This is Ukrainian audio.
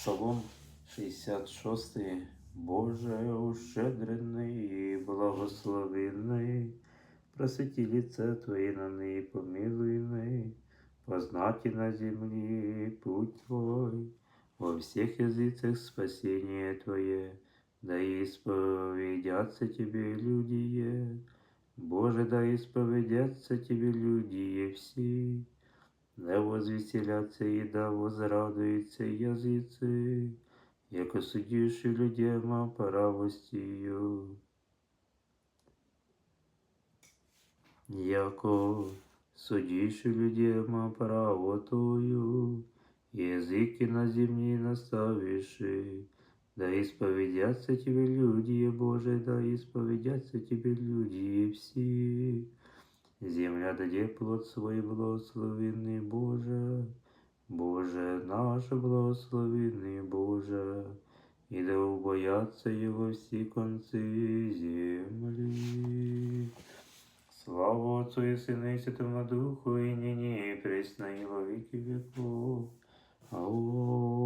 Псалом 66. Боже, ущедрений благословенний, просвети лице Твоє на неї помилуй, познати на землі путь Твой, во всех языцах спасение Твое, да исповедятся Тебе люди, Боже, да исповедятся Тебе люди все, да возвеселятся и да возрадуются языцы, яко судишь людям правостью. Яко судишь людям правотою, языки на земле наставишь, да исповедятся тебе люди, Боже, да исповедятся тебе люди все. Земля даде плод свой благословенный Боже, Боже наш благословенный Боже, и да убоятся Его все концы земли. Слава Отцу и Сыну и Святому Духу, и ныне и пресно, и во веки веков. Аминь.